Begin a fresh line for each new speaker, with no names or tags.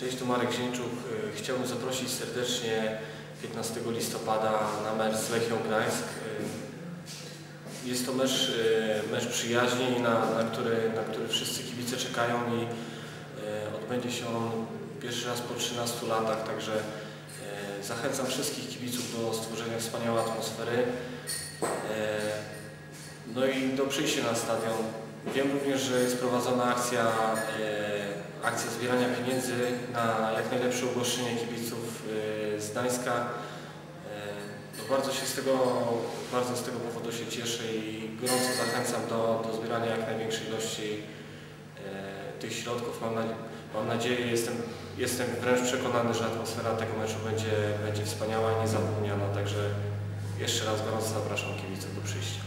Cześć, tu Marek Zięczuk. Y, Chciałbym zaprosić serdecznie 15 listopada na mecz z Lechią Gdańsk. Y, Jest to mecz, y, mecz przyjaźni, na, na, który, na który wszyscy kibice czekają i odbędzie się on pierwszy raz po 13 latach, także zachęcam wszystkich kibiców do stworzenia wspaniałej atmosfery. No i do przyjścia na stadion. Wiem również, że jest prowadzona akcja, akcja zbierania pieniędzy na jak najlepsze ugoszczenie kibiców e, z Gdańska. No bardzo się z tego, bardzo z tego powodu się cieszę i gorąco zachęcam do, do zbierania jak największej ilości e, tych środków. Mam, na, mam nadzieję, jestem, jestem wręcz przekonany, że atmosfera tego meczu będzie, będzie wspaniała i niezapomniana. Także jeszcze raz gorąco zapraszam kibiców do przyjścia.